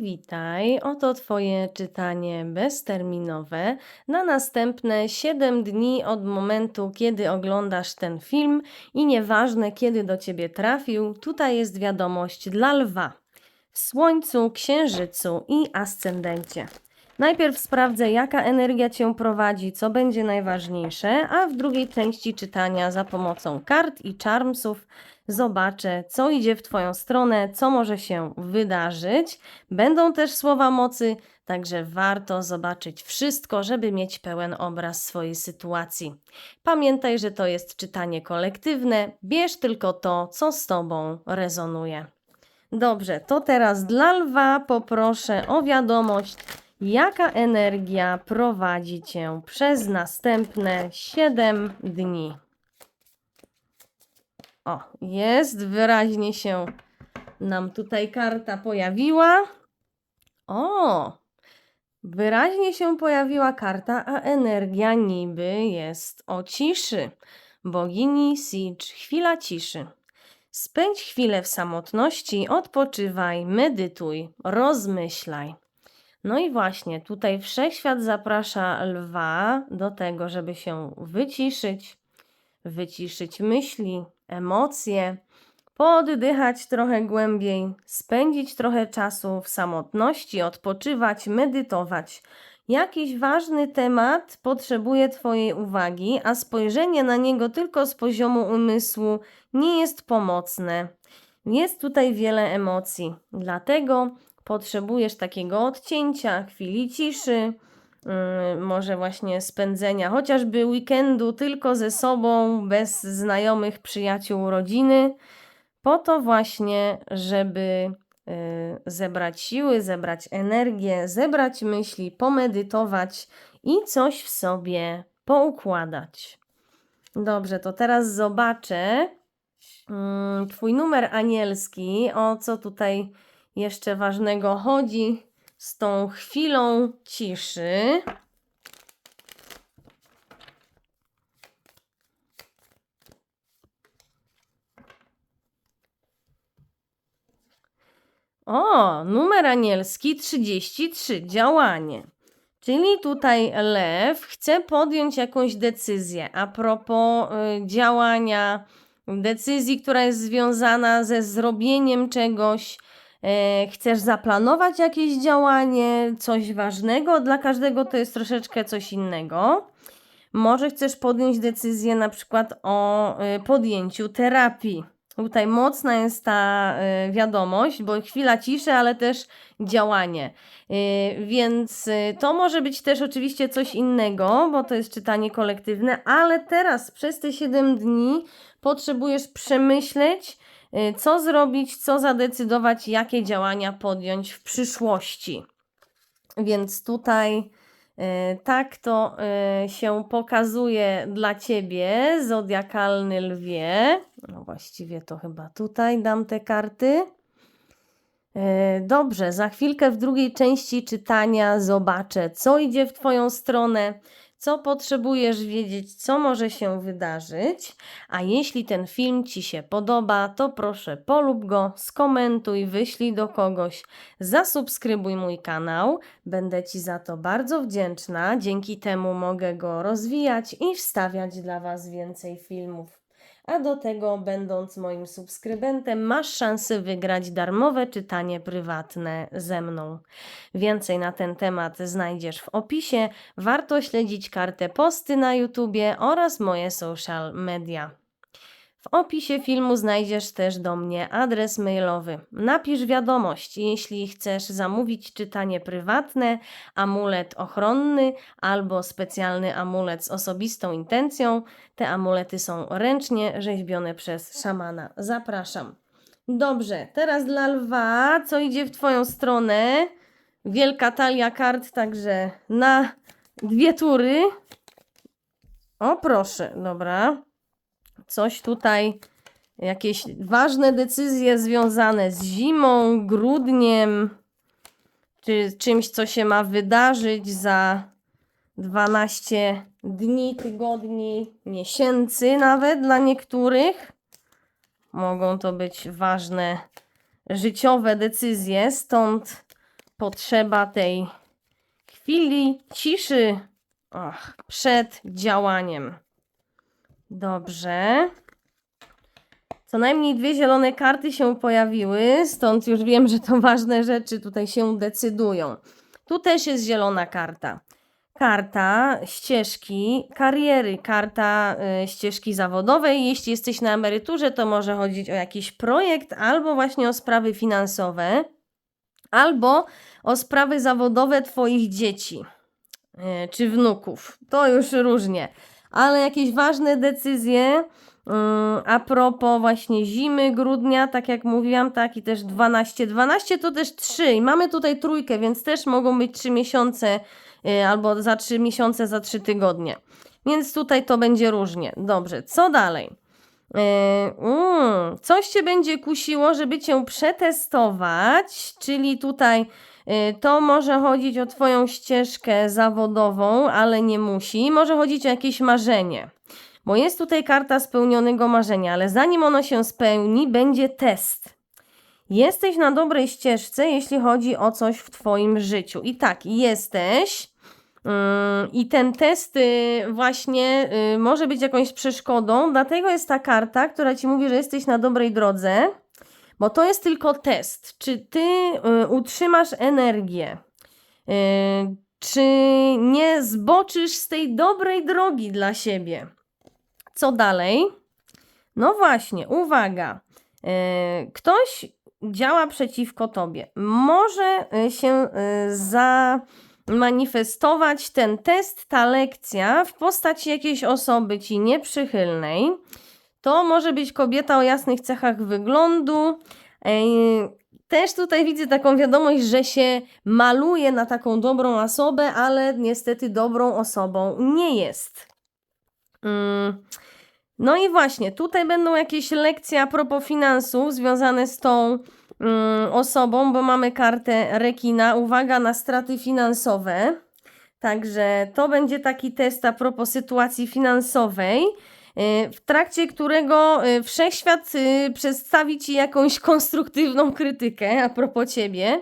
Witaj, oto Twoje czytanie bezterminowe na następne 7 dni od momentu, kiedy oglądasz ten film i nieważne kiedy do Ciebie trafił, tutaj jest wiadomość dla lwa. W Słońcu, Księżycu i Ascendencie. Najpierw sprawdzę, jaka energia Cię prowadzi, co będzie najważniejsze, a w drugiej części czytania za pomocą kart i charmsów zobaczę, co idzie w Twoją stronę, co może się wydarzyć. Będą też słowa mocy, także warto zobaczyć wszystko, żeby mieć pełen obraz swojej sytuacji. Pamiętaj, że to jest czytanie kolektywne, bierz tylko to, co z Tobą rezonuje. Dobrze, to teraz dla lwa poproszę o wiadomość, jaka energia prowadzi cię przez następne 7 dni. O, jest, wyraźnie się nam tutaj karta pojawiła. O, wyraźnie się pojawiła karta, a energia niby jest o ciszy. Bogini Sicz, chwila ciszy. Spędź chwilę w samotności, odpoczywaj, medytuj, rozmyślaj. No i właśnie, tutaj wszechświat zaprasza lwa do tego, żeby się wyciszyć, wyciszyć myśli, emocje, poddychać trochę głębiej, spędzić trochę czasu w samotności, odpoczywać, medytować. Jakiś ważny temat potrzebuje Twojej uwagi, a spojrzenie na niego tylko z poziomu umysłu nie jest pomocne. Jest tutaj wiele emocji, dlatego potrzebujesz takiego odcięcia, chwili ciszy, yy, może właśnie spędzenia chociażby weekendu tylko ze sobą, bez znajomych, przyjaciół, rodziny, po to właśnie, żeby yy, zebrać siły, zebrać energię, zebrać myśli, pomedytować i coś w sobie poukładać. Dobrze, to teraz zobaczę mm, Twój numer anielski, o co tutaj jeszcze ważnego chodzi z tą chwilą ciszy. O, numer anielski 33, działanie. Czyli tutaj lew chce podjąć jakąś decyzję a propos y, działania, decyzji, która jest związana ze zrobieniem czegoś. E, chcesz zaplanować jakieś działanie, coś ważnego, dla każdego to jest troszeczkę coś innego. Może chcesz podjąć decyzję na przykład o y, podjęciu terapii. Tutaj mocna jest ta y, wiadomość, bo chwila ciszy, ale też działanie. Więc to może być też oczywiście coś innego, bo to jest czytanie kolektywne, ale teraz przez te 7 dni potrzebujesz przemyśleć, co zrobić, co zadecydować, jakie działania podjąć w przyszłości. Więc tutaj y, tak to y, się pokazuje dla ciebie, zodiakalny lwie. No właściwie to chyba tutaj dam te karty. Dobrze, za chwilkę w drugiej części czytania zobaczę, co idzie w Twoją stronę, co potrzebujesz wiedzieć, co może się wydarzyć. A jeśli ten film Ci się podoba, to proszę polub go, skomentuj, wyślij do kogoś, zasubskrybuj mój kanał. Będę Ci za to bardzo wdzięczna. Dzięki temu mogę go rozwijać i wstawiać dla Was więcej filmów. A do tego, będąc moim subskrybentem, masz szansę wygrać darmowe czytanie prywatne ze mną. Więcej na ten temat znajdziesz w opisie. Warto śledzić kartę posty na YouTubie oraz moje social media. W opisie filmu znajdziesz też do mnie adres mailowy. Napisz wiadomość, jeśli chcesz zamówić czytanie prywatne, amulet ochronny albo specjalny amulet z osobistą intencją. Te amulety są ręcznie rzeźbione przez szamana. Zapraszam. Dobrze, teraz dla lwa, co idzie w Twoją stronę? Wielka talia kart, także na dwie tury. O, proszę, dobra coś tutaj, jakieś ważne decyzje związane z zimą, grudniem, czy czymś, co się ma wydarzyć za 12 dni, tygodni, miesięcy nawet dla niektórych. Mogą to być ważne życiowe decyzje, stąd potrzeba tej chwili ciszy och, przed działaniem. Dobrze. Co najmniej dwie zielone karty się pojawiły, stąd już wiem, że to ważne rzeczy tutaj się decydują. Tu też jest zielona karta. Karta ścieżki kariery, karta y, ścieżki zawodowej. Jeśli jesteś na emeryturze, to może chodzić o jakiś projekt albo właśnie o sprawy finansowe, albo o sprawy zawodowe Twoich dzieci y, czy wnuków. To już różnie, ale jakieś ważne decyzje. Mm, A propos właśnie zimy, grudnia, tak jak mówiłam, tak i też 12. 12 to też 3 i mamy tutaj trójkę, więc też mogą być 3 miesiące y, albo za 3 miesiące, za 3 tygodnie. Więc tutaj to będzie różnie. Dobrze, co dalej? Yy, mm, coś cię będzie kusiło, żeby cię przetestować, czyli tutaj to może chodzić o Twoją ścieżkę zawodową, ale nie musi. Może chodzić o jakieś marzenie. Bo jest tutaj karta spełnionego marzenia, ale zanim ono się spełni, będzie test. Jesteś na dobrej ścieżce, jeśli chodzi o coś w Twoim życiu. I tak, jesteś. Ym, I ten test y, właśnie y, może być jakąś przeszkodą, dlatego jest ta karta, która ci mówi, że jesteś na dobrej drodze, bo to jest tylko test. Czy ty y, utrzymasz energię? Y, Czy nie zboczysz z tej dobrej drogi dla siebie? Co dalej? No właśnie, uwaga. Yy, Ktoś działa przeciwko tobie. Może się zamanifestować ten test, ta lekcja w postaci jakiejś osoby ci nieprzychylnej. To może być kobieta o jasnych cechach wyglądu. Yy, Też tutaj widzę taką wiadomość, że się maluje na taką dobrą osobę, ale niestety dobrą osobą nie jest. Mm. No i właśnie, tutaj będą jakieś lekcje a propos finansów związane z tą mm, osobą, bo mamy kartę rekina. Uwaga na straty finansowe. Także to będzie taki test a propos sytuacji finansowej, w trakcie którego y, wszechświat y, przedstawi ci jakąś konstruktywną krytykę a propos ciebie.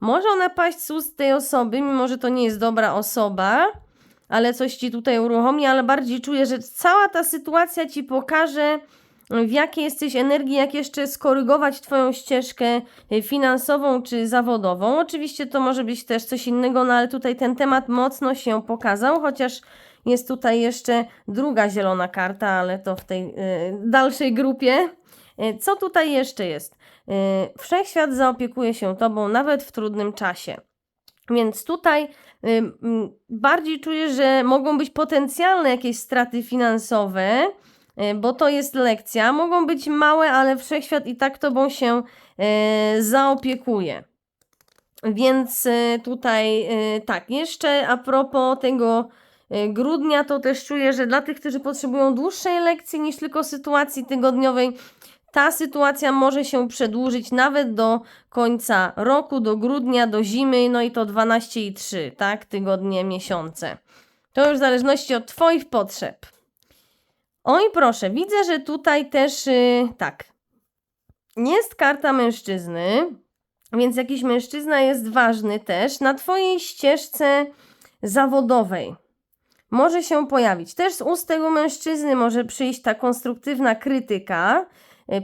Może ona paść z ust tej osoby, mimo że to nie jest dobra osoba ale coś ci tutaj uruchomi, ale bardziej czuję, że cała ta sytuacja ci pokaże, w jakiej jesteś energii, jak jeszcze skorygować Twoją ścieżkę y, finansową czy zawodową. Oczywiście to może być też coś innego, no ale tutaj ten temat mocno się pokazał, chociaż jest tutaj jeszcze druga zielona karta, ale to w tej y, dalszej grupie. Y, co tutaj jeszcze jest? Y, wszechświat zaopiekuje się Tobą nawet w trudnym czasie. Więc tutaj bardziej czuję, że mogą być potencjalne jakieś straty finansowe, bo to jest lekcja. Mogą być małe, ale wszechświat i tak tobą się zaopiekuje. Więc tutaj tak, jeszcze a propos tego grudnia, to też czuję, że dla tych, którzy potrzebują dłuższej lekcji niż tylko sytuacji tygodniowej, ta sytuacja może się przedłużyć nawet do końca roku, do grudnia, do zimy, no i to 12 i 3, tak? Tygodnie, miesiące. To już w zależności od Twoich potrzeb. Oj, proszę, widzę, że tutaj też yy, tak. Jest karta mężczyzny, więc jakiś mężczyzna jest ważny też na Twojej ścieżce zawodowej. Może się pojawić. Też z ust tego mężczyzny może przyjść ta konstruktywna krytyka,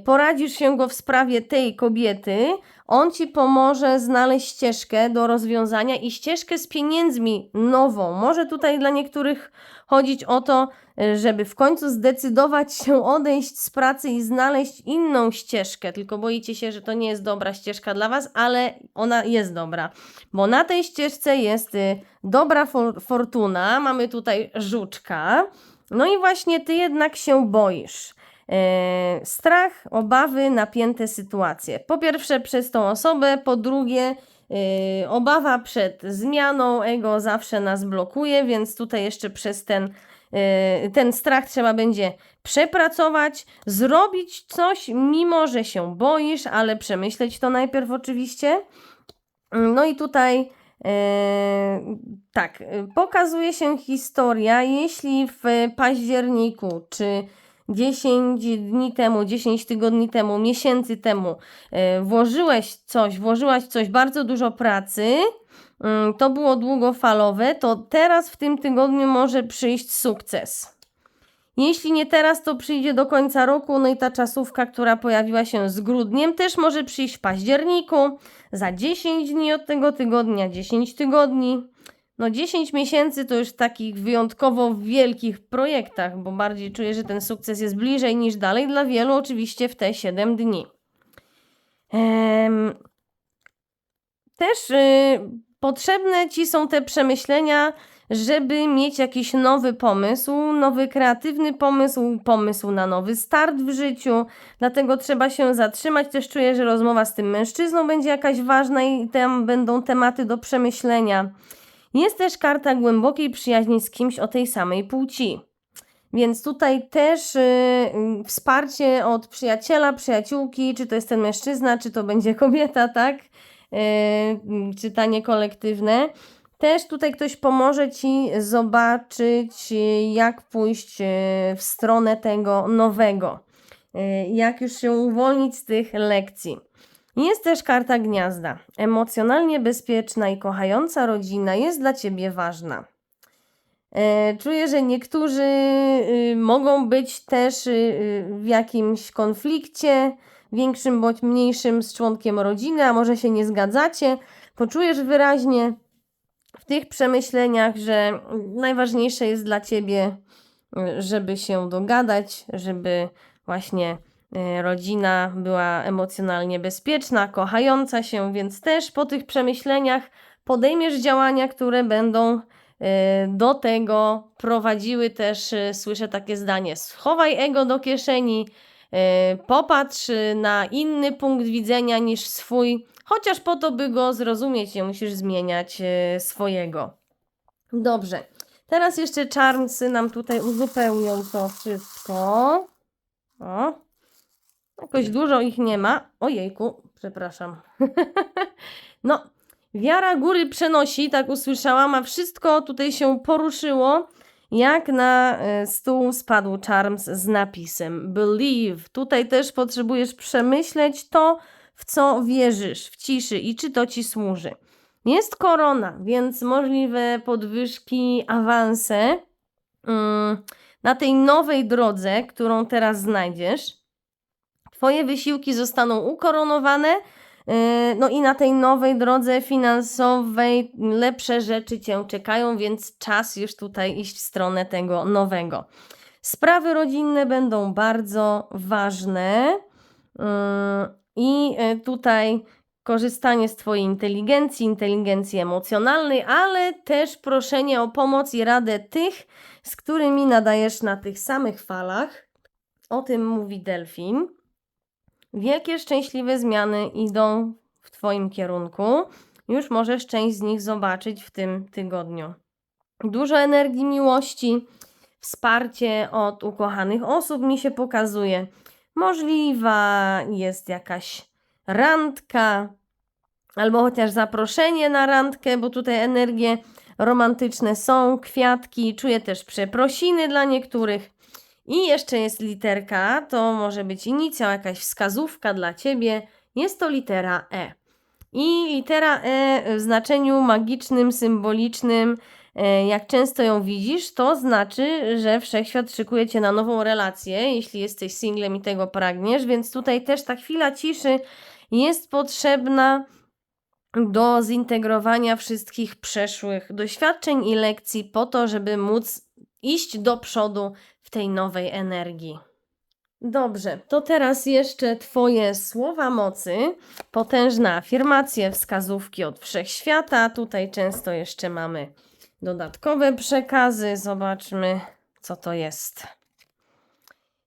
poradzisz się go w sprawie tej kobiety, on ci pomoże znaleźć ścieżkę do rozwiązania i ścieżkę z pieniędzmi nową. Może tutaj dla niektórych chodzić o to, y, żeby w końcu zdecydować się odejść z pracy i znaleźć inną ścieżkę. Tylko boicie się, że to nie jest dobra ścieżka dla was, ale ona jest dobra, bo na tej ścieżce jest y, dobra for fortuna. Mamy tutaj żuczka. No i właśnie ty jednak się boisz. E, strach, obawy, napięte sytuacje. Po pierwsze przez tą osobę, po drugie e, obawa przed zmianą, ego zawsze nas blokuje, więc tutaj jeszcze przez ten, e, ten strach trzeba będzie przepracować, zrobić coś, mimo że się boisz, ale przemyśleć to najpierw oczywiście. No i tutaj tak, pokazuje się historia, jeśli w październiku czy 10 dni temu, 10 tygodni temu, miesięcy temu e, włożyłeś coś, włożyłaś coś bardzo dużo pracy, mm, to było długofalowe, to teraz w tym tygodniu może przyjść sukces. Jeśli nie teraz, to przyjdzie do końca roku, no i ta czasówka, która pojawiła się z grudniem, też może przyjść w październiku, za 10 dni od tego tygodnia, 10 tygodni. No 10 miesięcy to już w takich wyjątkowo wielkich projektach, bo bardziej czuję, że ten sukces jest bliżej niż dalej. Dla wielu oczywiście w te 7 dni. Ehm, też y, potrzebne Ci są te przemyślenia, żeby mieć jakiś nowy pomysł, nowy kreatywny pomysł, pomysł na nowy start w życiu. Dlatego trzeba się zatrzymać. Też czuję, że rozmowa z tym mężczyzną będzie jakaś ważna i tam będą tematy do przemyślenia. Jest też karta głębokiej przyjaźni z kimś o tej samej płci. Więc tutaj też y, y, wsparcie od przyjaciela, przyjaciółki, czy to jest ten mężczyzna, czy to będzie kobieta, tak? Y, czytanie kolektywne. Też tutaj ktoś pomoże ci zobaczyć, jak pójść w stronę tego nowego, jak już się uwolnić z tych lekcji. Jest też karta gniazda. Emocjonalnie bezpieczna i kochająca rodzina jest dla ciebie ważna. E, czuję, że niektórzy mogą być też w jakimś konflikcie, większym bądź mniejszym z członkiem rodziny, a może się nie zgadzacie. Poczujesz wyraźnie, w tych przemyśleniach, że najważniejsze jest dla ciebie, żeby się dogadać, żeby właśnie rodzina była emocjonalnie bezpieczna, kochająca się, więc też po tych przemyśleniach podejmiesz działania, które będą e, do tego prowadziły też, e, słyszę takie zdanie, schowaj ego do kieszeni, popatrz na inny punkt widzenia niż swój, Chociaż po to, by go zrozumieć, nie musisz zmieniać swojego. Dobrze. Teraz jeszcze czarncy nam tutaj uzupełnią to wszystko. O. Jakoś dużo ich nie ma. Ojejku, przepraszam. no, wiara góry przenosi, tak usłyszałam, a wszystko tutaj się poruszyło. Jak na e, stół spadł Charms z napisem Believe. Tutaj też potrzebujesz przemyśleć to, w co wierzysz w ciszy i czy to ci służy. Jest korona, więc możliwe podwyżki, awanse mm, na tej nowej drodze, którą teraz znajdziesz. Twoje wysiłki zostaną ukoronowane. Yy, no i na tej nowej drodze finansowej lepsze rzeczy Cię czekają, więc czas już tutaj iść w stronę tego nowego. Sprawy rodzinne będą bardzo ważne. Yy, i e, tutaj korzystanie z Twojej inteligencji, inteligencji emocjonalnej, ale też proszenie o pomoc i radę tych, z którymi nadajesz na tych samych falach. O tym mówi Delfin. Wielkie szczęśliwe zmiany idą w Twoim kierunku. Już możesz część z nich zobaczyć w tym tygodniu. Dużo energii miłości, wsparcie od ukochanych osób mi się pokazuje. Możliwa jest jakaś randka, albo chociaż zaproszenie na randkę, bo tutaj energie romantyczne są, kwiatki, czuję też przeprosiny dla niektórych. I jeszcze jest literka, to może być inicjał, jakaś wskazówka dla ciebie. Jest to litera E. I litera E w znaczeniu magicznym, symbolicznym E, jak często ją widzisz, to znaczy, że wszechświat szykuje cię na nową relację, jeśli jesteś singlem i tego pragniesz, więc tutaj też ta chwila ciszy jest potrzebna do zintegrowania wszystkich przeszłych doświadczeń i lekcji po to, żeby móc iść do przodu w tej nowej energii. Dobrze, to teraz jeszcze Twoje słowa mocy, potężne afirmacje, wskazówki od wszechświata. Tutaj często jeszcze mamy dodatkowe przekazy. Zobaczmy, co to jest.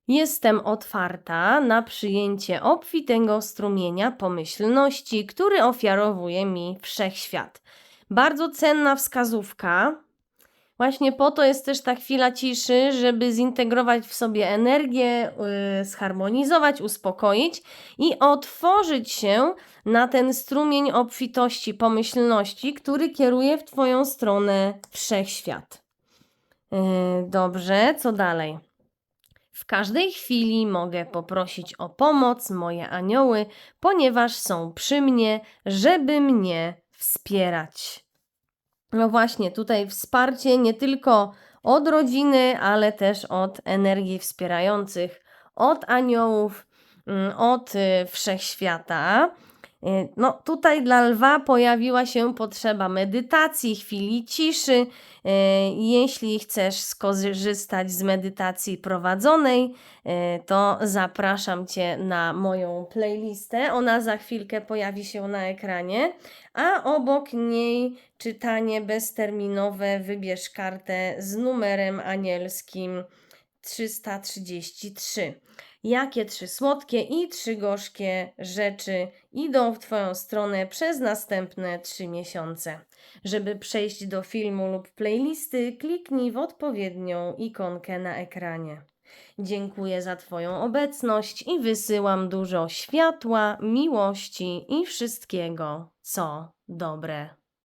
Jestem otwarta na przyjęcie obfitego strumienia pomyślności, który ofiarowuje mi wszechświat. Bardzo cenna wskazówka, Właśnie po to jest też ta chwila ciszy, żeby zintegrować w sobie energię, yy, zharmonizować, uspokoić i otworzyć się na ten strumień obfitości, pomyślności, który kieruje w Twoją stronę wszechświat. Yy, dobrze, co dalej? W każdej chwili mogę poprosić o pomoc moje anioły, ponieważ są przy mnie, żeby mnie wspierać. No właśnie, tutaj wsparcie nie tylko od rodziny, ale też od energii wspierających, od aniołów, mm, od y, wszechświata. Y, No, tutaj dla lwa pojawiła się potrzeba medytacji, chwili ciszy. Y, Jeśli chcesz skorzystać z medytacji prowadzonej, y, to zapraszam Cię na moją playlistę. Ona za chwilkę pojawi się na ekranie, a obok niej czytanie bezterminowe. Wybierz kartę z numerem anielskim 333. Jakie trzy słodkie i trzy gorzkie rzeczy idą w Twoją stronę przez następne trzy miesiące? Żeby przejść do filmu lub playlisty, kliknij w odpowiednią ikonkę na ekranie. Dziękuję za Twoją obecność i wysyłam dużo światła, miłości i wszystkiego, co dobre.